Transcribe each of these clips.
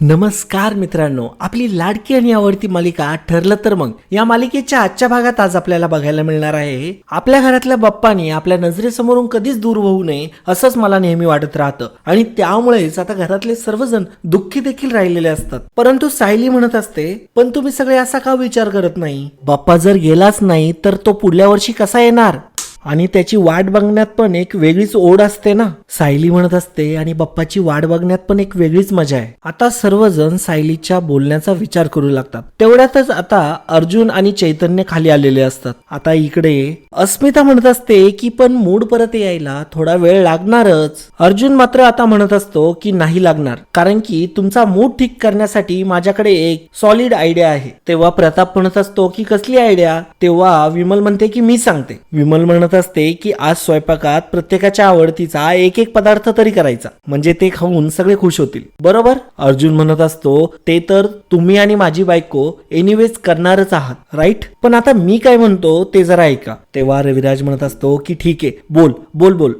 नमस्कार मित्रांनो आपली लाडकी आणि आवडती मालिका ठरलं तर मग. या मालिकेच्या आजच्या भागात आज आपल्याला बघायला मिळणार आहे आपल्या घरातल्या बाप्पानी आपल्या नजरेसमोरून कधीच दूर होऊ नये असंच मला नेहमी वाटत राहतं. आणि त्यामुळेच आता घरातले सर्वजण दुःखी देखील राहिलेले असतात. परंतु सायली म्हणत असते पण तुम्ही सगळे असा का विचार करत नाही? बाप्पा जर गेलाच नाही तर तो पुढल्या वर्षी कसा येणार? आणि त्याची वाट बघण्यात पण एक वेगळीच ओढ असते ना. सायली म्हणत असते आणि बाप्पाची वाट बघण्यात पण एक वेगळीच मजा आहे. आता सर्वजण सायलीच्या बोलण्याचा विचार करू लागतात. तेवढ्यातच आता अर्जुन आणि चैतन्य खाली आलेले असतात. आता इकडे अस्मिता म्हणत असते की पण मूड परत यायला थोडा वेळ लागणारच. अर्जुन मात्र आता म्हणत असतो की नाही लागणार. कारण की तुमचा मूड ठीक करण्यासाठी माझ्याकडे एक सॉलिड आयडिया आहे. तेव्हा प्रताप म्हणत असतो की कसली आयडिया तेव्हा विमल म्हणते की मी सांगते. विमल म्हणत असते की आज स्वयंपाकात प्रत्येकाच्या आवडतीचा एक एक पदार्थ तरी करायचा. म्हणजे ते खाऊन सगळे खुश होतील. बरोबर? अर्जुन म्हणत असतो ते तर तुम्ही आणि माझी बायको एनिवेज करणारच आहात. राईट पण आता मी काय म्हणतो ते जरा ऐका. तेव्हा रविराज म्हणत असतो की ठीक आहे बोल बोल बोल.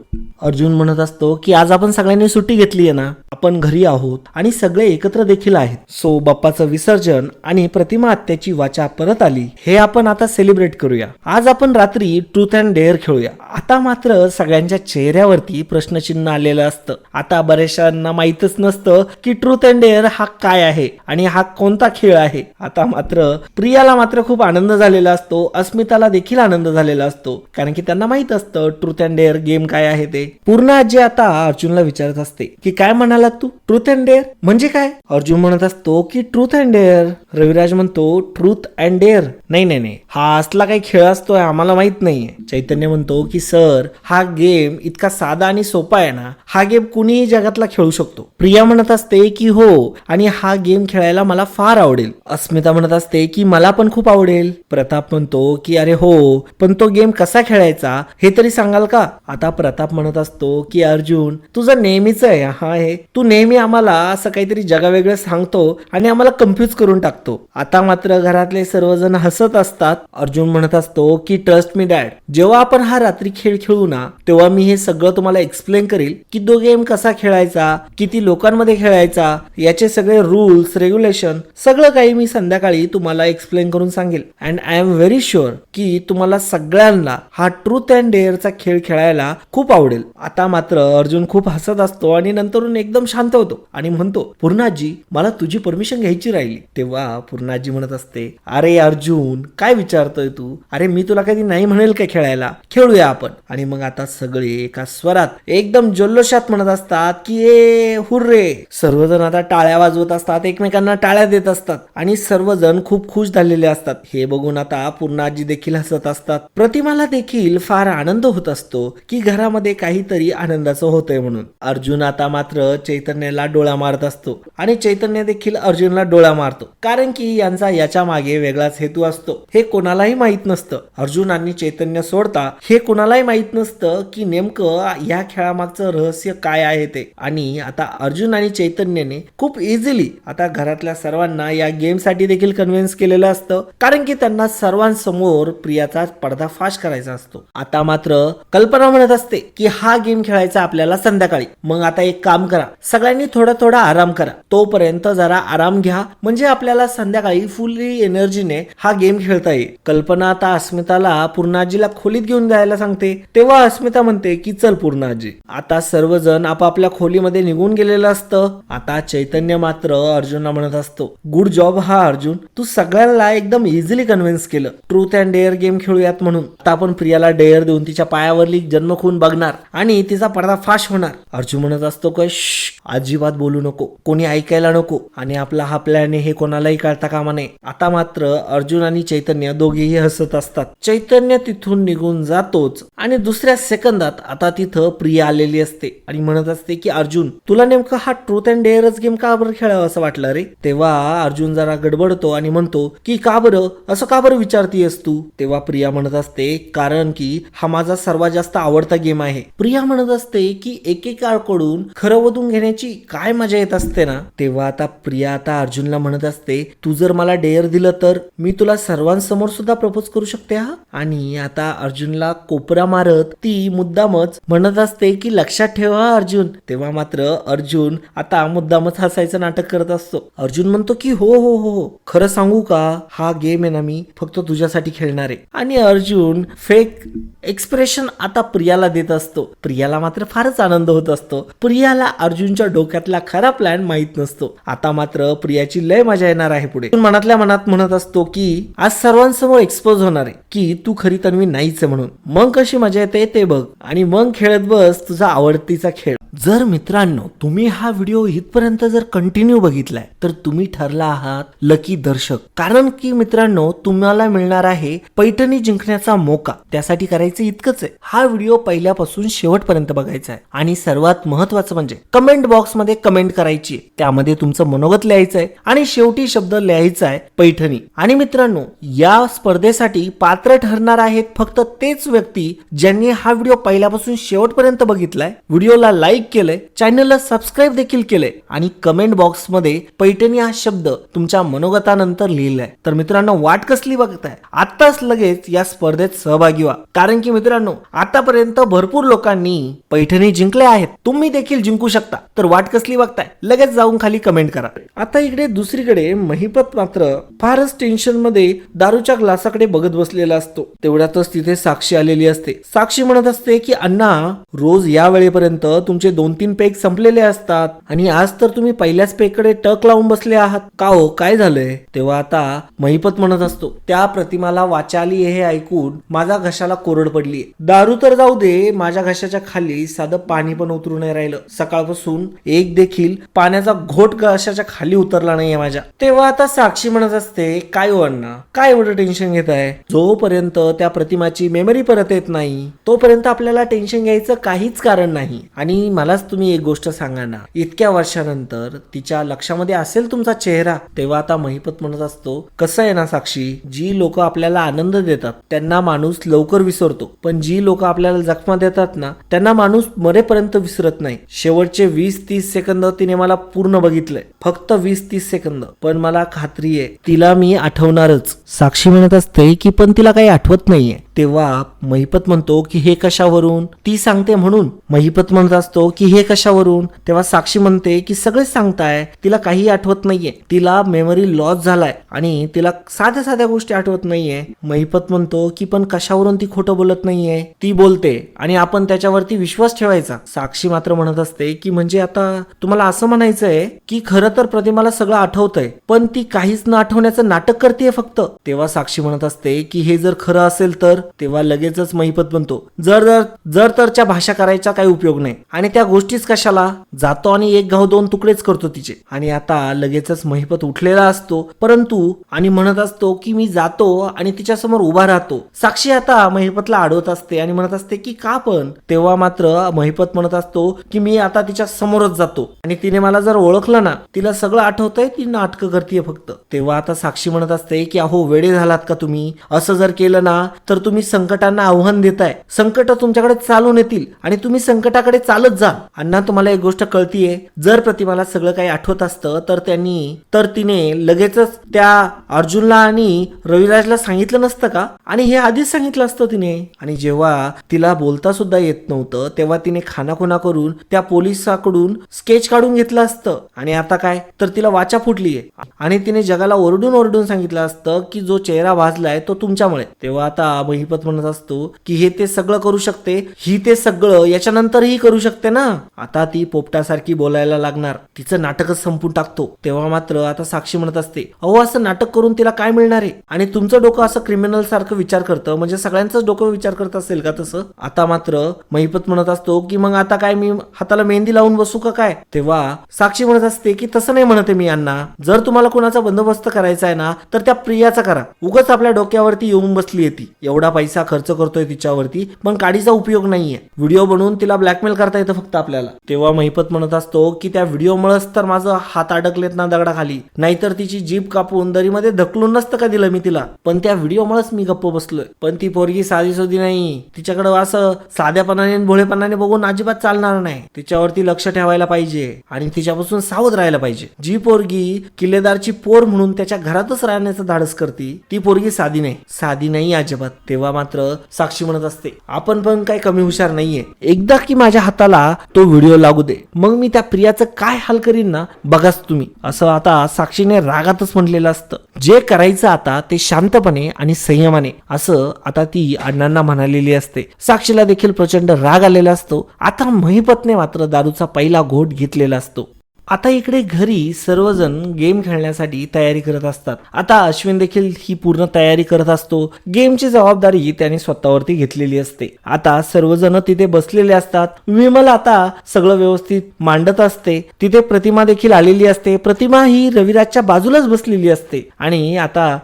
अर्जुन म्हणत असतो की आज आपण सगळ्यांनी सुट्टी घेतली आहे ना. आपण घरी आहोत आणि सगळे एकत्र देखील आहेत. सो बाप्पाचं विसर्जन आणि प्रतिमा आत्याची वाचा परत आली. हे आपण आता सेलिब्रेट करूया. आज आपण रात्री ट्रूथ अँड डेअर खेळूया. आता मात्र सगळ्यांच्या चेहऱ्यावरती प्रश्नचिन्ह आलेलं असतं. आता बऱ्याचशांना माहीतच नसतं की ट्रूथ अँड डेअर हा काय आहे आणि हा कोणता खेळ आहे. आता मात्र प्रियाला मात्र खूप आनंद झालेला असतो. अस्मिताला देखील आनंद झालेला असतो. कारण की त्यांना माहीत असतं ट्रूथ अँड डेअर गेम काय आहे ते. पूर्ण आजी आता अर्जुनला विचारत असते की काय म्हणाला तू? ट्रूथ अँड डेअर म्हणजे काय? अर्जुन म्हणत असतो की ट्रूथ अँड डेअर रविराज म्हणतो ट्रूथ अँड डेअर नाही नाही नाही. हा असला काही खेळ असतोय आम्हाला माहीत नाहीये. चैतन्य म्हणतो की सर हा गेम इतका साधा आणि सोपा आहे ना हा गेम कुणीही जगातला खेळू शकतो. प्रिया म्हणत असते की हो आणि हा गेम खेळायला मला फार आवडेल. अस्मिता म्हणत असते की मला पण खूप आवडेल. प्रताप म्हणतो की अरे हो पण तो गेम कसा खेळायचा हे तरी सांगाल का? आता प्रताप म्हणत असतो की अर्जुन तुझं नेहमीच आहे हा आहे. तू नेहमी आम्हाला असं काहीतरी जगावेगळं सांगतो आणि आम्हाला कन्फ्युज करून टाकतो. आता मात्र घरातले सर्वजण हसत असतात. अर्जुन म्हणत असतो की ट्रस्ट मी डॅड जेव्हा आपण हा रात्री खेळ खेळू ना तेव्हा मी हे सगळं तुम्हाला एक्सप्लेन करील की तो गेम कसा खेळायचा किती लोकांमध्ये खेळायचा याचे सगळे रूल्स रेग्युलेशन सगळं काही मी संध्याकाळी तुम्हाला एक्सप्लेन करून सांगेल. And I am very sure की तुम्हाला सगळ्यांना हा ट्रूथ अँड डेअरचा खेळ खेळायला खूप आवडेल. आता मात्र अर्जुन खूप हसत असतो आणि नंतरून एकदम शांत होतो आणि म्हणतो पूर्णाजी मला तुझी परमिशन घ्यायची राहिली. तेव्हा पूर्णाजी म्हणत असते अरे अर्जुन काय विचारतोय तू? अरे मी तुला कधी नाही म्हणेल काय खेळायला? खेळूया आपण. आणि मग आता सगळे एका स्वरात एकदम जल्लोषात म्हणत असतात की ए हुर्रे. सर्वजण आता टाळ्या वाजवत असतात एकमेकांना टाळ्या देत असतात आणि सर्वजण खूप खुश झालेले असतात. हे बघून आता पूर्णाजी देखील हसत असतात. प्रतिमाला देखील फार आनंद होत असतो की घरामध्ये काहीतरी आनंदाचं होतंय म्हणून. अर्जुन आता मात्र चैतन्याला डोळा मारत असतो आणि चैतन्य देखील अर्जुनला डोळा मारतो. कारण की यांचा याच्या मागे वेगळाच हेतू असतो. हे कोणालाही माहीत नसतं. अर्जुन आणि चैतन्य सोडता हे कोणालाही माहीत नसतं की नेमकं या खेळामागचं रहस्य काय आहे ते. आणि आता अर्जुन आणि चैतन्यने खूप इझिली आता घरातल्या सर्वांना या गेमसाठी देखील कन्व्हिन्स केलेलं असतं. कारण की त्यांना सर्वांसमोर प्रियाचा पडदाफाश करायचा असतो. आता मात्र कल्पना म्हणत असते की हा गेम खेळायचा आपल्याला संध्याकाळी. मग आता एक काम करा. सगळ्यांनी थोडा थोडा आराम करा. तोपर्यंत जरा आराम घ्या. म्हणजे आपल्याला संध्याकाळी फुल्ली एनर्जीने हा गेम खेळता येईल. कल्पना आता अस्मिताला पूर्णाजीला खोलीत घेऊन जायला सांगते. तेव्हा अस्मिता म्हणते की चल पूर्ण आजी आता सर्वजण आपापल्या खोलीमध्ये निघून गेलेलं असतं. आता चैतन्य मात्र अर्जुनला म्हणत असतो गुड जॉब हा अर्जुन. तू सगळ्यांना एकदम इझिली कन्व्हिन्स केलं. ट्रूथ अँड डेअर गेम खेळूयात म्हणून. आता आपण प्रियाला डेअर देऊन तिच्या पायावरली जन्म खून बघणार आणि तिचा पडदा फाश होणार. अर्जुन म्हणत असतो कश अजिबात बोलू नको. कोणी ऐकायला नको. आणि आपला हा प्लॅन हे कोणालाही कळता कामा नये. आता मात्र अर्जुन आणि चैतन्य दोघेही हसत असतात. चैतन्य तिथून निघून जातोच. आणि दुसऱ्या सेकंदात आता तिथं प्रिया आलेली असते. आणि म्हणत असते की अर्जुन तुला नेमकं हा ट्रूथ अँड डेअरच गेम का बरं खेळावं असं वाटलं रे? तेव्हा अर्जुन जरा गडबडतो आणि म्हणतो की का बरं? असं का बरं विचारतीयस तू? तेव्हा प्रिया म्हणत असते कारण की हा माझा सर्वात जास्त आवडता गेम आहे. प्रिया म्हणत असते की एकेकाकडून खरं वधून घेण्याची खेळण्याची काय मजा येत असते ना? तेव्हा आता प्रिया आता अर्जुनला म्हणत असते तू जर मला डेअर दिलं तर मी तुला सर्वांसमोर सुद्धा प्रपोज करू शकते हा? आणि आता अर्जुनला कोपरा मारत ती मुद्दामच म्हणत असते की लक्षात ठेवा हा अर्जुन. तेव्हा मात्र अर्जुन आता मुद्दामच हसायचं नाटक करत असतो. अर्जुन म्हणतो की हो हो हो हो. खरं सांगू का? हा गेम आहे ना मी फक्त तुझ्यासाठी खेळणार आहे. आणि अर्जुन फेक एक्सप्रेशन आता प्रियाला देत असतो. प्रियाला मात्र फारच आनंद होत असतो. प्रियाला अर्जुनच्या डोक्यातला खरा प्लॅन माहीत नसतो. आता मात्र प्रियाची लय मजा येणार आहे पुढे. मनातल्या मनात म्हणत असतो की आज सर्वांसमोर एक्सपोज होणार आहे की तू खरी तन्वी नाहीच आहे म्हणून. मग कशी मजा येते ते बघ. आणि मग खेळत बस तुझा आवडतीचा खेळ. जर मित्रांनो तुम्ही हा व्हिडिओ इथपर्यंत जर कंटिन्यू बघितलाय तर तुम्ही ठरला आहात लकी दर्शक. कारण की मित्रांनो तुम्हाला मिळणार आहे पैठणी जिंकण्याचा मोका. त्यासाठी करायचं इतकंच आहे. हा व्हिडिओ पहिल्यापासून शेवटपर्यंत बघायचा आहे. आणि सर्वात महत्वाचं म्हणजे कमेंट बॉक्समध्ये कमेंट करायची त्यामध्ये तुमचं मनोगत लिहायचं आहे. आणि शेवटी शब्द लिहायचा आहे पैठणी. आणि मित्रांनो या स्पर्धेसाठी पात्र ठरणार आहेत फक्त तेच व्यक्ती ज्यांनी हा व्हिडिओ पहिल्यापासून शेवटपर्यंत बघितलाय. व्हिडिओला लाईक केलंय चॅनलला सबस्क्राईब देखील केलंय आणि कमेंट बॉक्समध्ये पैठणी हा शब्द तुमच्या मनोगतानंतर लिहिलाय. तर मित्रांनो वाट कसली बघताय? आताच लगेच या स्पर्धेत सहभागी व्हा. कारण की मित्रांनो आतापर्यंत भरपूर लोकांनी पैठणी जिंकल्या आहेत. तुम्ही देखील जिंकू शकता. तर वाट कसली बघताय? लगेच जाऊन खाली कमेंट करा. आता इकडे दुसरीकडे महिपत मात्र फारच टेन्शनमध्ये दारूच्या ग्लासाकडे बघत बसलेला असतो. तेवढ्यातच तिथे साक्षी आलेली असते. साक्षी म्हणत असते की अण्णा रोज या वेळेपर्यंत तुमचे दोन तीन पेग संपलेले असतात. आणि आज तर तुम्ही पहिल्याच पेगकडे टक लावून बसले आहात. का हो? काय झालंय? तेव्हा आता महिपत म्हणत असतो त्या प्रतिमाला वाचाली हे ऐकून माझा घशाला कोरड पडली दारू तर जाऊ दे माझ्या घशाच्या खाली साधं पाणी पण उतरू नाही राहिलं. सकाळपासून एक देखील पाण्याचा घोट घशाच्या खाली उतरला नाहीये माझ्या. तेव्हा आता साक्षी म्हणत असते काय हो अण्णा? काय एवढं टेन्शन घेत आहे जोपर्यंत त्या प्रतिमाची मेमरी परत येत नाही तोपर्यंत आपल्याला टेन्शन घ्यायचं काहीच कारण नाही. आणि मलाच तुम्ही एक गोष्ट सांगा ना. इतक्या वर्षानंतर तिच्या लक्षामध्ये असेल तुमचा चेहरा. तेव्हा आता महिपत म्हणत असतो कसं आहे ना साक्षी जी लोक आपल्याला आनंद देतात त्यांना माणूस लवकर विसरतो. पण जी लोक आपल्याला जखमा देतात ना त्यांना माणूस मरेपर्यंत विसरत नाही. शेवटचे वीस तीस सेकंद तिने मला पूर्ण बघितलंय. फक्त वीस तीस सेकंद. पण मला खात्री आहे तिला मी आठवणारच. साक्षी म्हणत असते की पण तिला काही आठवत नाहीये. तेव्हा महिपत म्हणतो की हे कशावरून? ती सांगते म्हणून. महिपत म्हणत असतो की हे कशावरून? तेव्हा साक्षी म्हणते की सगळेच सांगताय. तिला काही आठवत नाहीये. तिला मेमरी लॉस झालाय आणि तिला साध्या साध्या गोष्टी आठवत नाहीये. महिपत म्हणतो की पण कशावरून ती खोटं बोलत नाहीये? ती बोलते आणि आपण त्याच्यावरती विश्वास ठेवायचा. साक्षी मात्र म्हणत असते की म्हणजे आता तुम्हाला असं म्हणायचंय की खरं तर प्रतिमाला सगळं आठवतंय पण ती काहीच न आठवण्याचं नाटक करते फक्त. तेव्हा साक्षी म्हणत असते की हे जर खरं असेल तर तेव्हा लगेचच महिपत बनतो. जर जर जर तरच्या भाषा करायचा काही उपयोग नाही. आणि त्या गोष्टीच कशाला? जातो आणि एक गाव दोन तुकडेच करतो तिचे. आणि आता लगेचच महिपत उठलेला असतो. परंतु आणि म्हणत असतो की मी जातो आणि तिच्या समोर उभा राहतो. साक्षी आता महिपतला अडवत असते आणि म्हणत असते की का पण? तेव्हा मात्र महिपत म्हणत असतो की मी आता तिच्या समोरच जातो. आणि तिने मला जर ओळखलं ना तिला सगळं आठवतंय ती नाटकं करते फक्त. तेव्हा आता साक्षी म्हणत असते की अहो वेडे झालात का तुम्ही? असं जर केलं ना तर तुम्ही संकटांना आव्हान देताय. संकट तुमच्याकडे चालून येतील आणि तुम्ही संकटाकडे चालत जा. अण्णा तुम्हाला एक गोष्ट कळतीये. जर प्रतिमाला सगळं काही आठवत असतं तर त्यांनी तर तिने लगेचच त्या अर्जुनला आणि रविराजला सांगितलं नसतं का? आणि हे आधीच सांगितलं असतं तिने. आणि जेव्हा तिला बोलता सुद्धा येत नव्हतं तेव्हा तिने खानाखुना करून त्या पोलिसाकडून स्केच काढून घेतलं असतं. आणि आता काय? तर तिला वाचा फुटलीये. आणि तिने जगाला ओरडून ओरडून सांगितलं असतं की जो चेहरा भाजलाय तो तुमच्यामुळे. तेव्हा आता महिपत म्हणत असतो की हे ते सगळं करू शकते ही ते सगळं याच्यानंतरही करू शकते ना? आता ती पोपटासारखी बोलायला लागणार. तिचं नाटकच संपून टाकतो. तेव्हा मात्र आता साक्षी म्हणत असते अहो असं नाटक करून तिला काय मिळणार आहे? आणि तुमचं डोकं असं क्रिमिनल सारखं विचार करतं म्हणजे सगळ्यांचंच डोकं विचार करत असेल का तसं? आता मात्र महिपत म्हणत असतो की मग आता काय मी हाताला मेहंदी लावून बसू का काय? तेव्हा साक्षी म्हणत असते की तसं नाही म्हणते मी यांना जर तुम्हाला कोणाचा बंदोबस्त करायचा आहे ना तर त्या प्रियाचा करा. उगाच आपल्या डोक्यावरती येऊन बसली ती. एवढा पैसा खर्च करतोय तिच्यावरती पण काडीचा उपयोग नाहीये. व्हिडिओ बनवून तिला ब्लॅकमेल करता येतं फक्त आपल्याला. तेव्हा महिपत म्हणत असतो की त्या व्हिडिओमुळेच तर माझं हात अडकलेत ना दगडाखाली. नाहीतर तिची जीप कापून दरीमध्ये ढकलून नसतं का दिलं मी तिला? पण त्या व्हिडिओमुळेच मी गप्प बसलोय. पण ती पोरगी साधी सोधी नाही. तिच्याकडे असं साध्यापणाने भोळेपणाने बघून अजिबात चालणार नाही. तिच्यावरती लक्ष ठेवायला पाहिजे आणि तिच्यापासून सावध राहायला पाहिजे. जी पोरगी किल्लेदारची पोर म्हणून त्याच्या घरातच राहण्याचं धाडस करते ती पोरगी साधी नाही. साधी नाही अजिबात. तेव्हा मात्र साक्षी म्हणत असते आपण पण काही कमी हुशार नाहीये. एकदा की माझ्या हाताला तो व्हिडिओ लागू दे. मग मी त्या प्रियाचं काय हाल करीन ना बघाच तुम्ही. असं आता साक्षीने रागातच म्हटलेलं असतं. जे करायचं आता ते शांतपणे आणि संयमाने. असं आता ती अण्णांना म्हणालेली असते. साक्षीला देखील प्रचंड राग आलेला असतो. आता महिपतने मात्र दारूचा पहिला घोट घेतलेला असतो. आता इकडे घरी सर्वजण गेम खेळण्यासाठी तयारी करत असतात. आता अश्विन देखील ही पूर्ण तयारी करत असतो. गेमची जबाबदारी त्याने स्वतःवरती घेतलेली असते. आता सर्वजण तिथे बसलेले असतात. विमल आता सगळं व्यवस्थित मांडत असते. तिथे प्रतिमा देखील आलेली असते. प्रतिमा ही रविराजच्या बाजूलाच बसलेली असते. आणि आता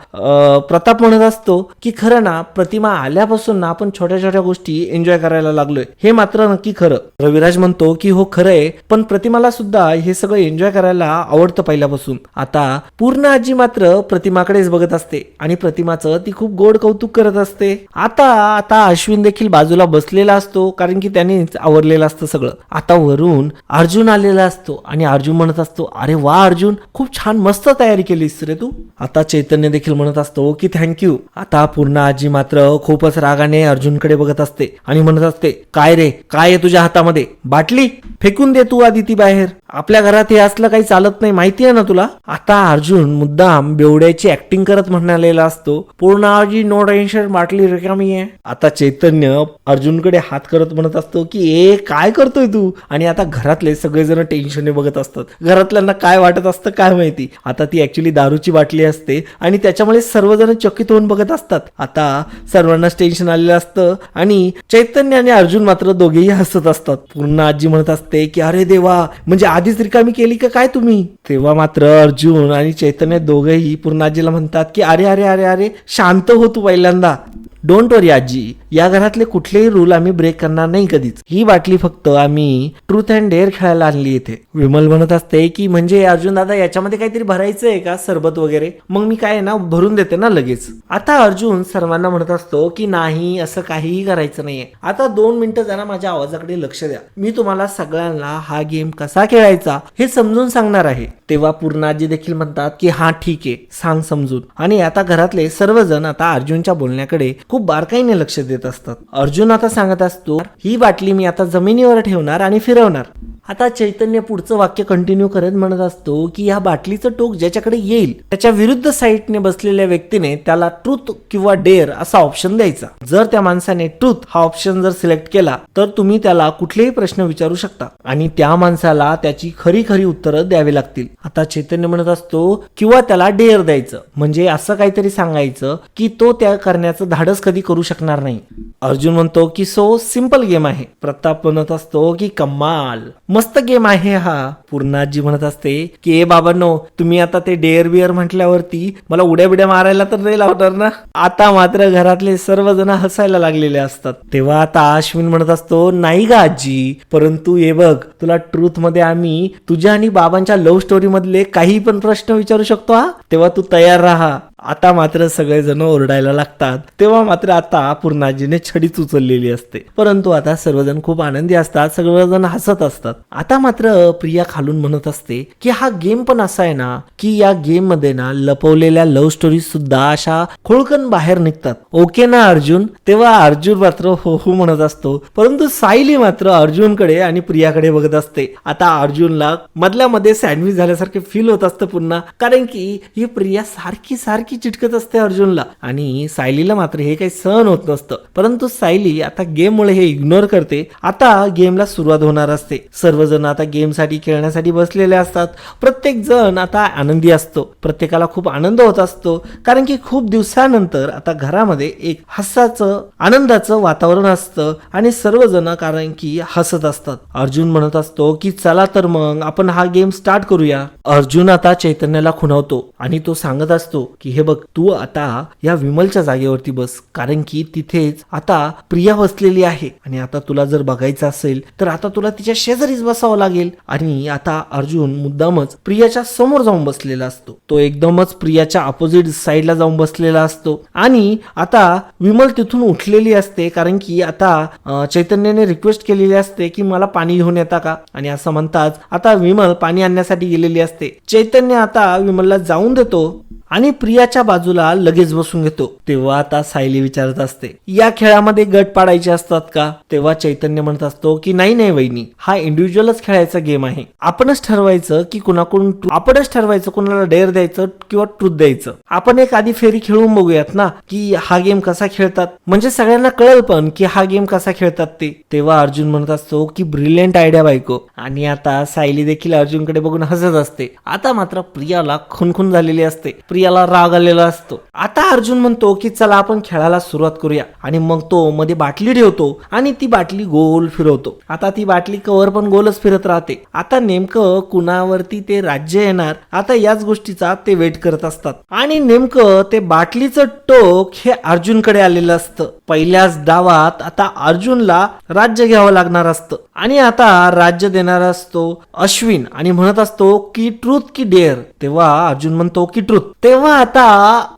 प्रताप म्हणत असतो की खरं ना प्रतिमा आल्यापासून ना आपण छोट्या छोट्या गोष्टी एन्जॉय करायला लागलोय. हे मात्र नक्की खरं. रविराज म्हणतो की हो खरंय. आहे पण प्रतिमाला सुद्धा हे सगळं सगळं एन्जॉय करायला आवडतं पहिल्यापासून. आता पूर्ण आजी मात्र प्रतिमाकडेच बघत असते आणि प्रतिमाचं ती खूप गोड कौतुक करत असते. आता आता अश्विन देखील बाजूला बसलेला असतो कारण की त्याने आवरलेलं असतं सगळं. आता वरून अर्जुन आलेला असतो आणि अर्जुन म्हणत असतो अरे वा अर्जुन खूप छान मस्त तयारी केलीस रे तू. आता चैतन्य देखील म्हणत असतो की थँक्यू आता पूर्ण आजी मात्र खूपच रागाने अर्जुनकडे बघत असते आणि म्हणत असते काय रे काय आहे तुझ्या हातामध्ये? बाटली? फेकून दे तू आदिती बाहेर. आपल्या घरात हे असलं काही चालत नाही माहिती आहे ना तुला? आता अर्जुन मुद्दाम बेवड्याची ऍक्टिंग करत म्हणालेला असतो. पूर्ण आजी नो टेन्शन बाटली रिकामी आहे. आता चैतन्य अर्जुनकडे हात करत म्हणत असतो की ए काय करतोय तू? आणि आता घरातले सगळेजण टेन्शनने बघत असतात. घरातल्यांना काय वाटत असतं काय माहिती? आता ती ऍक्च्युली दारूची बाटली असते आणि त्याच्यामुळे सर्वजण चकित होऊन बघत असतात. आता सर्वांनाच टेन्शन आलेलं असतं आणि चैतन्य आणि अर्जुन मात्र दोघेही हसत असतात. पूर्ण आजी म्हणत असते की अरे देवा म्हणजे आधीच रिकामी केली का काय तुम्ही? तेव्हा मात्र अर्जुन आणि चैतन्य दोघेही पूर्णाजीला म्हणतात की अरे अरे अरे अरे शांत हो तू पहिल्यांदा. डोंट वरी आजी. या घरातले कुठलेही रूल आम्ही ब्रेक करणार नाही कधीच. ही बाटली फक्त आम्ही ट्रूथ अँड डेअर खेळायला आणली इथे. विमल म्हणत असते की म्हणजे अर्जुन दादा याच्यामध्ये काहीतरी भरायचं आहे का सरबत वगैरे? मग मी काय आहे ना भरून देते ना लगेच. आता अर्जुन सर्वांना म्हणत असतो की नाही असं काहीही करायचं नाहीये. आता दोन मिनिटं जरा माझ्या आवाजाकडे लक्ष द्या. मी तुम्हाला सगळ्यांना हा गेम कसा खेळायचा हे समजून सांगणार आहे. तेव्हा पूर्णाजी देखील म्हणतात की हा ठीक आहे. सांग समजून. आणि आता घरातले सर्वजण आता अर्जुनच्या बोलण्याकडे खूप बारकाईने लक्ष देत असतात. अर्जुन आता सांगत असतो ही बाटली मी आता जमिनीवर ठेवणार आणि फिरवणार. आता चैतन्य पुढचं वाक्य कंटिन्यू करत म्हणत असतो की ह्या बाटलीचं टोक ज्याच्याकडे येईल त्याच्या विरुद्ध साईडने बसलेल्या व्यक्तीने त्याला ट्रूथ किंवा डेअर असा ऑप्शन द्यायचा. जर त्या माणसाने ट्रूथ हा ऑप्शन जर सिलेक्ट केला तर तुम्ही त्याला कुठलेही प्रश्न विचारू शकता. आणि त्या माणसाला त्याची खरी खरी उत्तरं द्यावी लागतील. आता चैतन्य म्हणत असतो किंवा त्याला डेअर द्यायचं. म्हणजे असं काहीतरी सांगायचं की तो त्या करण्याचं धाडस कधी करू शकणार नाही. अर्जुन म्हणतो की सो सिंपल गेम आहे. प्रताप म्हणत असतो की कमाल. मस्त गेम आहे हा. पूर्णाजी म्हणत असते की ए बाबांनो तुम्ही आता ते डेअर बिअर म्हटल्यावरती मला उड्या बिड्या मारायला तर नाही लावणार ना? आता मात्र घरातले सर्वजण हसायला लागलेले असतात. तेव्हा आता अश्विन म्हणत असतो नाही का आजी परंतु हे बघ तुला ट्रूथमध्ये आम्ही तुझ्या आणि बाबांच्या लव्ह स्टोरी मधले काही पण प्रश्न विचारू शकतो हा? तेव्हा तू तयार राहा. आता मात्र सगळेजण ओरडायला लागतात. तेव्हा मात्र आता पूर्णाजीने छडीच उचललेली असते. परंतु आता सर्वजण खूप आनंदी असतात सर्वजण हसत असतात. आता मात्र प्रिया खालून म्हणत असते की हा गेम पण असा आहे ना की या गेममध्ये ना लपवलेल्या लव्ह स्टोरी सुद्धा अशा खोळकन बाहेर निघतात. ओके ना अर्जुन. तेव्हा अर्जुन मात्र हो हो म्हणत असतो. परंतु सायली मात्र अर्जुनकडे आणि प्रियाकडे बघत असते. आता अर्जुनला मधल्या मध्ये सँडविच झाल्यासारखे फील होत असतं पुन्हा कारण की ही प्रिया सारखी सारखी चिटकत असते अर्जुनला. आणि सायलीला मात्र हे काही सहन होत नसतं. परंतु सायली आता गेममुळे हे इग्नोर करते. आता गेमला सुरुवात होणार असते. सर्वजण आता गेमसाठी खेळण्यासाठी बसलेले असतात. प्रत्येक जण आता आनंदी असतो. प्रत्येकाला खूप आनंद होत असतो. कारण की खूप दिवसानंतर आता घरामध्ये एक हसाचं आनंदाचं वातावरण असतं आणि सर्वजण कारण की हसत असतात. अर्जुन म्हणत असतो की चला तर मग आपण हा गेम स्टार्ट करूया. अर्जुन आता चैतन्याला खुणावतो आणि तो सांगत असतो की हे बघ तू आता या विमलच्या जागेवरती बस कारण की तिथेच आता प्रिया बसलेली आहे. आणि आता तुला जर बघायचं असेल तर आता तुला तिच्या शेजारीच बसावं लागेल. आणि आता अर्जुन मुद्दामच प्रियाच्या समोर जाऊन बसलेला असतो. तो एकदमच प्रियाच्या अपोजिट साईडला जाऊन बसलेला असतो. आणि आता विमल तिथून उठलेली असते कारण की आता चैतन्याने रिक्वेस्ट केलेली असते की मला पाणी घेऊन येता का? आणि असं म्हणताच आता विमल पाणी आणण्यासाठी गेलेली असते. चैतन्य आता विमलला जाऊन देतो. आणि प्रियाच्या बाजूला लगेच बसून घेतो. तेव्हा आता सायली विचारत असते या खेळामध्ये गट पाडायचे असतात का? तेव्हा चैतन्य म्हणत असतो की नाही नाही वहिनी हा इंडिव्हिज्युअलच खेळायचा गेम आहे. आपणच ठरवायचं की कुणाकडून आपणच ठरवायचं कुणाला डेअर द्यायचं किंवा ट्रूथ द्यायचं. आपण एक आधी फेरी खेळून बघूयात ना की हा गेम कसा खेळतात. म्हणजे सगळ्यांना कळेल पण की हा गेम कसा खेळतात ते. तेव्हा अर्जुन म्हणत असतो की ब्रिलियंट आयडिया बायको. आणि आता सायली देखील अर्जुनकडे बघून हसत असते. आता मात्र प्रियाला खुनखुन झालेली असते. प्रियाला राग आलेला असतो. आता अर्जुन म्हणतो की चला आपण खेळायला सुरुवात करूया. आणि मग तो मध्ये बाटली ठेवतो आणि ती बाटली गोल फिरवतो. आता ती बाटली कवर पण गोलच फिरत राहते. आता नेमकं कुणावरती ते राज्य येणार आता याच गोष्टीचा ते वेट करत असतात. आणि नेमकं ते बाटलीचं टोक हे अर्जुनकडे आलेलं असतं. पहिल्याच डावात आता अर्जुनला राज्य घ्यावं लागणार असतं. आणि आता राज्य देणार असतो अश्विन आणि म्हणत असतो की ट्रूथ की डेअर. तेव्हा अर्जुन म्हणतो की ट्रूथ. तेव्हा आता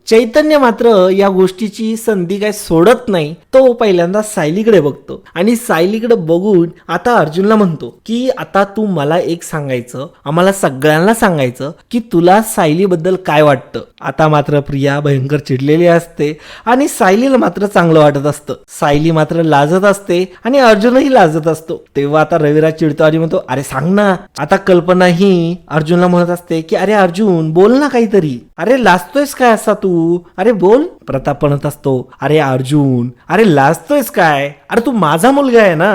चैतन्य मात्र या गोष्टीची संधी काय सोडत नाही तो पहिल्यांदा सायलीकडे बघतो. आणि सायलीकडे बघून आता अर्जुनला म्हणतो की आता तू मला एक सांगायचं आम्हाला सगळ्यांना सांगायचं की तुला सायलीबद्दल काय वाटतं? आता मात्र प्रिया भयंकर चिडलेली असते आणि सायलीला मात्र चांगलं वाटत असतं. सायली मात्र लाजत असते आणि अर्जुनही लाजत असतो. तेव्हा आता रविराज चिडतो आणि म्हणतो अरे सांग ना आता कल्पना ही अर्जुनला म्हणत असते की अरे अर्जुन बोल ना काहीतरी. अरे लाजतोयस काय असा तू? तू अरे बोल. प्रताप म्हणत असतो अरे अर्जुन अरे लाजतोयस काय? अरे तू माझा मुलगा आहे ना?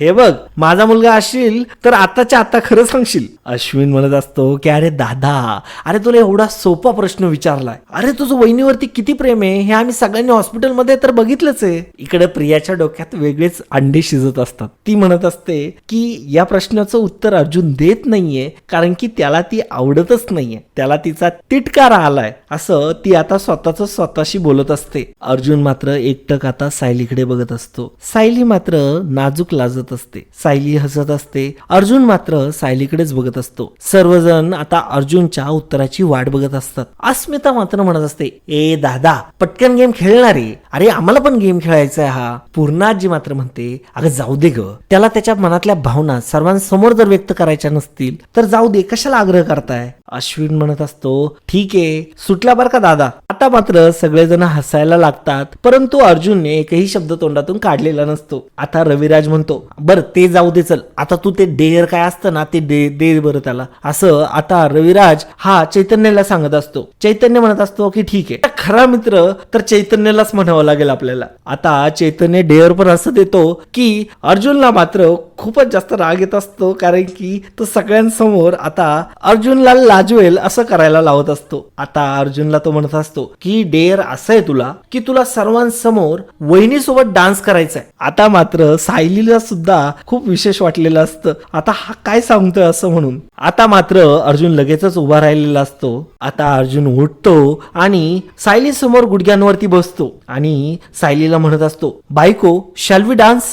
हे बघ माझा मुलगा असशील तर आताच्या आता खरं सांगशील. अश्विन म्हणत असतो की अरे दादा अरे तुला एवढा सोपा प्रश्न विचारलाय. अरे तुझं वहिनीवरती किती प्रेम आहे? हे आम्ही सगळ्यांनी हॉस्पिटलमध्ये तर बघितलंच आहे. इकडे प्रियाच्या डोक्यात वेगळेच अंडे शिजत असतात. ती म्हणत असते की या प्रश्नाचं उत्तर अर्जुन देत नाहीये कारण की त्याला ती आवडतच नाहीये. त्याला तिचा तिटकारा आलाय असं ती आता स्वतःच स्वतःशी बोलत असते. अर्जुन मात्र एकटक आता सायलीकडे बघत असतो. सायली मात्र नाजूक लाजत असते. सायली हसत असते. अर्जुन मात्र सायलीकडेच बघत असतो. सर्वजण आता अर्जुनच्या उत्तराची वाट बघत असतात. अस्मिता मात्र म्हणत असते ए दादा पटकन गेम खेळणारे अरे आम्हाला पण गेम खेळायचा आहे हा. पूर्णाजी मात्र म्हणते अगं जाऊ दे ग. त्याला त्याच्या मनातल्या भावना सर्वांसमोर जर व्यक्त करायच्या नसतील तर जाऊ दे कशाला आग्रह करताय? अश्विन म्हणत असतो ठीक आहे सुटला बर का दादा? आता मात्र सगळेजण हसायला लागतात परंतु अर्जुनने एकही शब्द तोंडातून काढलेला नसतो. आता रविराज म्हणतो बर ते जाऊ दे चल. आता तू ते डेअर काय असतं ना ते दे दे बरं त्याला. असं आता रविराज हा चैतन्याला सांगत असतो. चैतन्य म्हणत असतो की ठीक आहे. खरा मित्र तर चैतन्यलाच म्हणावं लागेल आपल्याला. आता चैतन्य डेअर पण असं देतो की अर्जुनला मात्र खूपच जास्त राग येत असतो कारण की तो सगळ्यांसमोर आता अर्जुनला लाजवेल असं करायला लावत असतो. आता अर्जुनला तो म्हणत असतो की डेअर असं आहे तुला की तुला सर्वांसमोर वहिनीसोबत डान्स करायचा आहे आता मात्र सायलीला सुद्धा खूप विशेष वाटलेलं असतं. आता हा काय सांगतोय असं म्हणून? आता मात्र अर्जुन लगेचच उभा राहिलेला असतो. आता अर्जुन उठतो आणि सायली समोर गुडघ्यांवरती बसतो आणि सायलीला म्हणत असतो बायको शॅल वी डान्स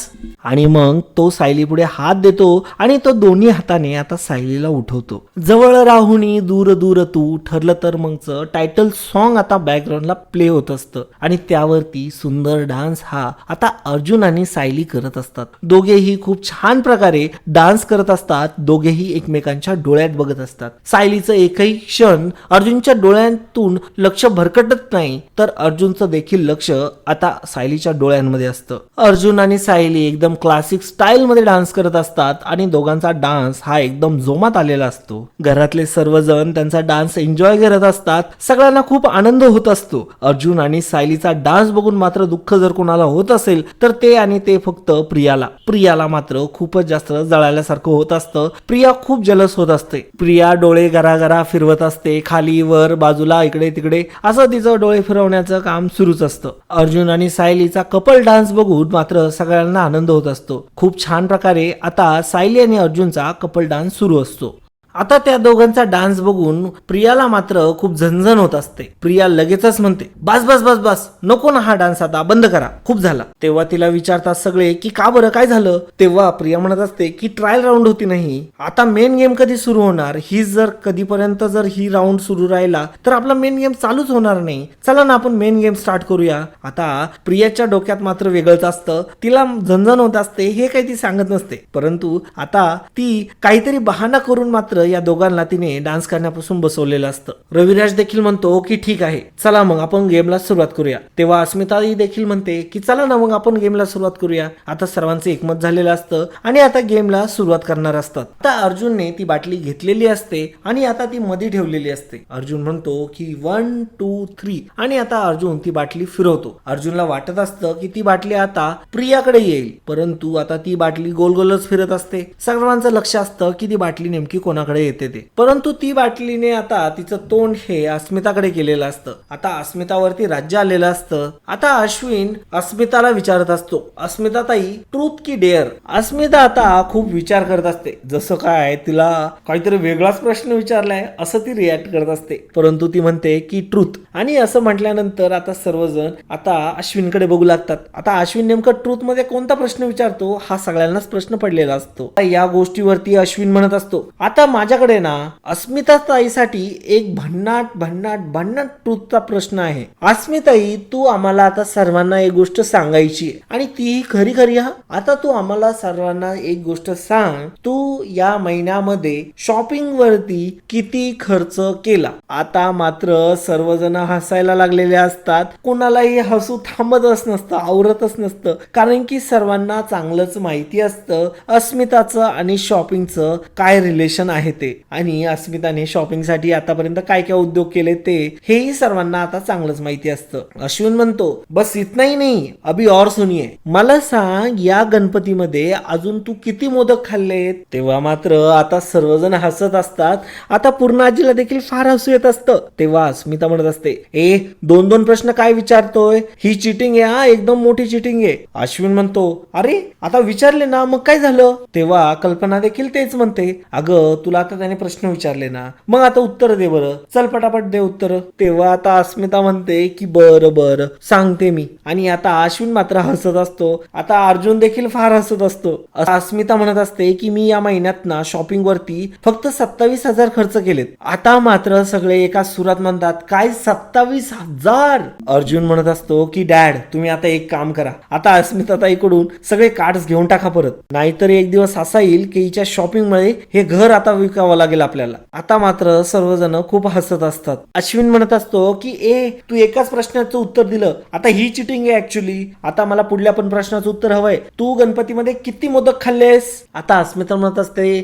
आणि मग तो सायली पुढे हात देतो आणि तो दोन्ही हाताने आता सायलीला उठवतो. जवळ राहुनी दूर दूर तू ठरलं तर मगच टायटल सॉन्ग आता बॅकग्राऊंडला प्ले होत असतं. आणि त्यावरती सुंदर डान्स हा आता अर्जुन आणि सायली करत असतात. दोघेही खूप छान प्रकारे डान्स करत असतात. दोघेही एकमेकांच्या डोळ्यात बघत असतात. सायलीचं एकही क्षण अर्जुनच्या डोळ्यातून लक्ष भरकटत नाही तर अर्जुनचं देखील लक्ष आता सायलीच्या डोळ्यांमध्ये असतं. अर्जुन आणि सायली एकदम क्लासिक स्टाईल मध्ये डान्स करत असतात आणि दोघांचा डान्स हा एकदम जोमात आलेला असतो. घरातले सर्वजण त्यांचा डान्स एन्जॉय करत असतात. सगळ्यांना खूप आनंद होत असतो. अर्जुन आणि सायलीचा डान्स बघून मात्र दुःख जर कोणाला होत असेल तर ते आणि ते फक्त प्रियाला. प्रियाला मात्र खूपच जास्त जळाल्यासारखं होत असतं. प्रिया खूप जलस होत असते. प्रिया डोळे घराघरा फिरवत असते खाली वर बाजूला इकडे तिकडे. असं तिचं डोळे फिरवण्याचं काम सुरूच असतं. अर्जुन आणि सायलीचा कपल डान्स बघून मात्र सगळ्यांना आनंद होत असतो. खूप छान प्रकारे आता सायली आणि अर्जुनचा कपल डान्स सुरू असतो. आता त्या दोघांचा डान्स बघून प्रियाला मात्र खूप झणझण होत असते. प्रिया लगेचच म्हणते बस बस बस बस नको ना हा डान्स आता बंद करा. खूप झाला. तेव्हा तिला विचारतात सगळे की का बरं काय झालं? तेव्हा प्रिया म्हणत असते की ट्रायल राऊंड होती नाही. आता मेन गेम कधी सुरू होणार? ही जर कधीपर्यंत जर ही राऊंड सुरू राहिला तर आपला मेन गेम चालूच होणार नाही. चला ना आपण मेन गेम स्टार्ट करूया. आता प्रियाच्या डोक्यात मात्र वेगळंच असतं. तिला झंझण होत असते हे काही ती सांगत नसते. परंतु आता ती काहीतरी बहाणा करून मात्र या दोघांना तिने डान्स करण्यापासून बसवलेलं असतं. रविराज देखील म्हणतो की ठीक आहे चला मग आपण गेमला सुरुवात करूया. तेव्हा अस्मिताही देखील म्हणते की चला ना मग आपण गेमला सुरुवात करूया. आता सर्वांचं एकमत झालेलं असतं आणि आता गेमला सुरुवात करणार असतात. आता अर्जुनने ती बाटली घेतलेली असते आणि आता ती मध्ये ठेवलेली असते. अर्जुन म्हणतो की वन टू थ्री आणि आता अर्जुन ती बाटली फिरवतो. अर्जुनला वाटत असतं की ती बाटली आता प्रियाकडे येईल. परंतु आता ती बाटली गोल गोलच फिरत असते. सर्वांचं लक्ष असतं की ती बाटली नेमकी कोणाकडे येते ते. परंतु ती बाटलीने आता तिचं तोंड हे अस्मिताकडे केलेलं असतं. आता अस्मितावरती राज्य आलेलं असतं. आता अश्विन अस्मिताला विचारत असतो. अस्मिता ताई ट्रूथ की डेअर अस्मिता आता खूप विचार करत असते. जसं काय तिला काहीतरी वेगळाच प्रश्न विचारलाय असं ती रिॲक्ट करत असते. परंतु ती म्हणते की ट्रूथ आणि असं म्हटल्यानंतर आता सर्वजण आता अश्विनकडे बघू लागतात. आता अश्विन नेमकं ट्रूथमध्ये कोणता प्रश्न विचारतो हा सगळ्यांनाच प्रश्न पडलेला असतो. या गोष्टीवरती अश्विन म्हणत असतो. आता माझ्याकडे ना अस्मिता ताईसाठी एक भन्नाट भन्नाट भन्नाट ट्रूथचा प्रश्न आहे. अस्मिताई तू आम्हाला आता सर्वांना एक गोष्ट सांगायची आणि तीही खरी खरी हा. आता तू आम्हाला सर्वांना एक गोष्ट सांग. तू या महिन्यामध्ये शॉपिंग वरती किती खर्च केला? आता मात्र सर्वजण हसायला लागलेले असतात. कोणालाही हसू थांबतच नसतं आवरतच नसतं. कारण की सर्वांना चांगलंच माहिती असतं. अस्मिताचं आणि शॉपिंगचं काय रिलेशन आहे? ते. आणि अस्मिताने शॉपिंगसाठी आतापर्यंत काय काय उद्योग केले ते हेही सर्वांना आता चांगलंच माहिती असतं. अश्विन म्हणतो बस इतनाही नाही अभि और सुनिये. मला सांग या गणपतीमध्ये अजून तू किती मोदक खाल्लेत? तेव्हा मात्र आता सर्वजण हसत असतात. आता पूर्ण आजीला देखील फार हसू येत असतं. तेव्हा अस्मिता म्हणत असते ए दोन दोन प्रश्न काय विचारतोय? ही चिटिंग आहे हा एकदम मोठी चिटिंग आहे. अश्विन म्हणतो अरे आता विचारले ना मग काय झालं? तेव्हा कल्पना देखील तेच म्हणते अगं तुला आता त्याने प्रश्न विचारले ना मग आता उत्तर दे बरं. चल पटापट दे उत्तर. तेव्हा आता अस्मिता म्हणते की बरं बरं सांगते मी. आणि आता अश्विन मात्र हसत असतो. आता अर्जुन देखील फार हसत असतो. अस्मिता म्हणत असते की मी या महिन्यात ना शॉपिंग वरती फक्त सत्तावीस हजार खर्च केलेत. आता मात्र सगळे एका सुरात म्हणतात काय सत्तावीस हजार? अर्जुन म्हणत असतो की डॅड तुम्ही आता एक काम करा. आता अस्मिता ताईकडून सगळे कार्ड घेऊन टाका परत. नाहीतर एक दिवस असा येईल की हिच्या शॉपिंगमध्ये हे घर आता विकावं लागेल आपल्याला. आता मात्र सर्वजण खूप हसत असतात. अश्विन म्हणत असतो की ए तू एकाच प्रश्नाचं उत्तर दिलं. आता ही चिटिंग आहे ऍक्च्युली आता मला पुढल्या पण प्रश्नाचं उत्तर हवंय. तू गणपतीमध्ये किती मोदक खाल्लेस आता अस्मिता म्हणत असते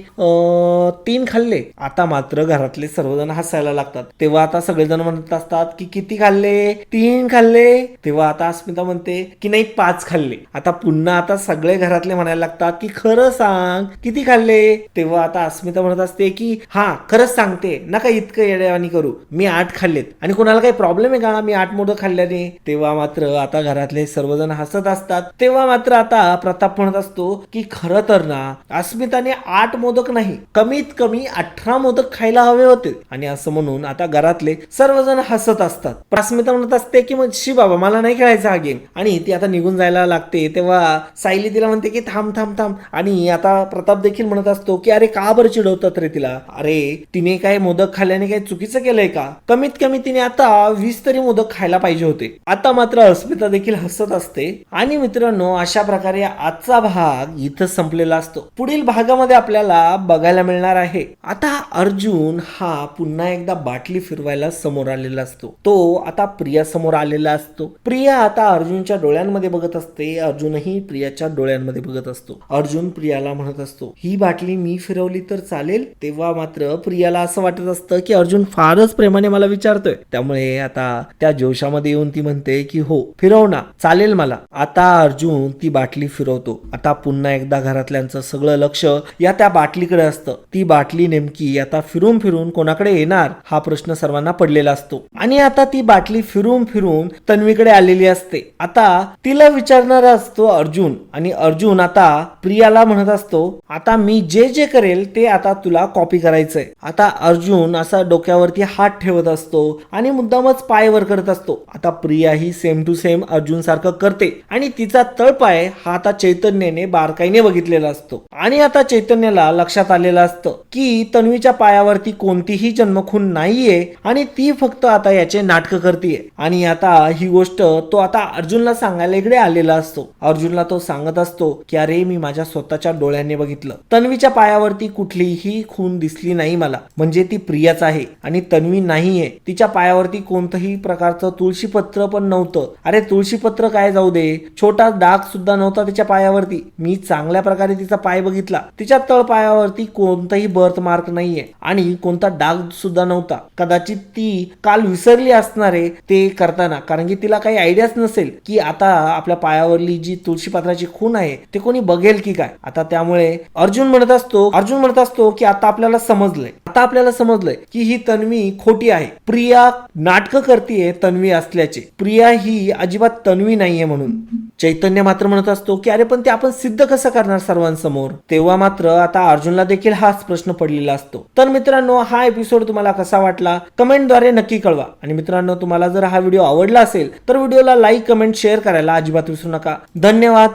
तीन खाल्ले. आता मात्र घरातले सर्वजण हसायला लागतात. तेव्हा आता सगळेजण म्हणत असतात की किती खाल्ले? तीन खाल्ले. तेव्हा आता अस्मिता म्हणते की नाही पाच खाल्ले. आता पुन्हा आता सगळे घरातले म्हणायला लागतात की खरं सांग किती खाल्ले? तेव्हा आता अस्मिता म्हणत असते की हा खरंच सांगते नका इतकं येड्यावानी करू. मी आठ खाल्लेत. आणि कोणाला काही प्रॉब्लेम आहे का? मी आठ मोदक खाल्ल्याने तेव्हा मात्र आता घरातले सर्वजण हसत असतात. तेव्हा मात्र आता प्रताप म्हणत असतो की खरं तर ना अस्मिताने आठ मोदक नाही कमीत कमी अठरा मोदक खायला हवे होते. आणि असं म्हणून आता घरातले सर्वजण हसत असतात. पण अस्मिता म्हणत असते की मग शी बाबा मला नाही खेळायचा हा गेम आणि ती आता निघून जायला लागते. तेव्हा सायली तिला म्हणते की थांब थांब थांब. आणि आता प्रताप देखील म्हणत असतो की अरे का बरं चिडवतात रे तिला अरे तिने काय मोदक खाल्ल्याने काही चुकीचं केलंय का? कमीत कमी तिने आता वीस तरी मोदक खायला पाहिजे होते. आता मात्र अस्मिता देखील हसत असते. आणि मित्रांनो अशा प्रकारे आजचा भाग इथं संपलेला असतो. पुढील भागामध्ये आपल्याला बघायला मिळणार आहे. आता अर्जुन हा पुन्हा एकदा बाटली फिरवायला समोर आलेला असतो. तो आता प्रिया समोर आलेला असतो. प्रिया आता अर्जुनच्या डोळ्यांमध्ये बघत असते. अर्जुनही प्रियाच्या डोळ्यांमध्ये बघत असतो. अर्जुन प्रियाला म्हणत असतो ही बाटली मी फिरवली तर चालेल तेव्हा मात्र प्रियाला असं वाटत असतं की अर्जुन फारच प्रेमाने मला विचारतोय. त्यामुळे आता त्या जोशामध्ये येऊन ती म्हणते की हो फिरव ना चालेल मला. आता अर्जुन ती बाटली फिरवतो. आता पुन्हा एकदा घरातल्यांचं सगळं लक्ष या त्या बाटलीकडे असतं. ती बाटली नेमकी आता फिरून फिरून कोणाकडे येणार हा प्रश्न सर्वांना पडलेला असतो. आणि आता ती बाटली फिरून फिरून तन्वीकडे आलेली असते. आता तिला विचारणारा असतो अर्जुन. आणि अर्जुन आता प्रियाला म्हणत असतो आता मी जे जे करेल ते आता तुला मला कॉपी करायचंय. आता अर्जुन असा डोक्यावरती हात ठेवत असतो आणि मुद्दामच पाय वर करत असतो. आता प्रिया ही सेम टू सेम अर्जुन सारखं करते आणि तिचा तळपाय हा आता चैतन्याने बारकाईने बघितलेला असतो. आणि आता चैतन्याला लक्षात आलेलं असतं की तन्वीच्या पायावरती कोणतीही जन्मखून नाहीये आणि ती फक्त आता याचे नाटक करतीये. आणि आता ही गोष्ट तो आता अर्जुनला सांगायला इकडे आलेला असतो. अर्जुनला तो सांगत असतो की अरे मी माझ्या स्वतःच्या डोळ्यांनी बघितलं. तन्वीच्या पायावरती कुठलीही खून दिसली नाही मला. म्हणजे ती प्रियाच आहे आणि तन्वी नाहीये. तिच्या पायावरती कोणतंही प्रकारचं तुळशीपत्र पण नव्हतं. अरे तुळशीपत्र काय जाऊ दे? छोटा डाग सुद्धा नव्हता तिच्या पायावरती. मी चांगल्या प्रकारे तिचा पाय बघितला. तिच्या तळ पायावरती कोणताही बर्थ मार्क नाहीये आणि कोणता डाग सुद्धा नव्हता. कदाचित ती काल विसरली असणारे ते करताना. कारण की तिला काही आयडियाच नसेल की आता आपल्या पायावरली जी तुळशीपत्राची खून आहे ते कोणी बघेल की काय? आता त्यामुळे अर्जुन म्हणत असतो अर्जुन म्हणत असतो की आता आपल्याला समजलंय. आता आपल्याला समजलंय की ही तन्वी खोटी आहे. प्रिया नाटक करतीये तन्वी असल्याचे. प्रिया ही अजिबात तन्वी नाहीये म्हणून. चैतन्य मात्र म्हणत असतो की अरे पण ते आपण सिद्ध कसं करणार सर्वांसमोर? तेव्हा मात्र आता अर्जुनला देखील हाच प्रश्न पडलेला असतो. तर मित्रांनो हा एपिसोड तुम्हाला कसा वाटला? कमेंटद्वारे नक्की कळवा. आणि मित्रांनो तुम्हाला जर हा व्हिडिओ आवडला असेल तर व्हिडिओला लाईक कमेंट शेअर करायला अजिबात विसरू नका. धन्यवाद.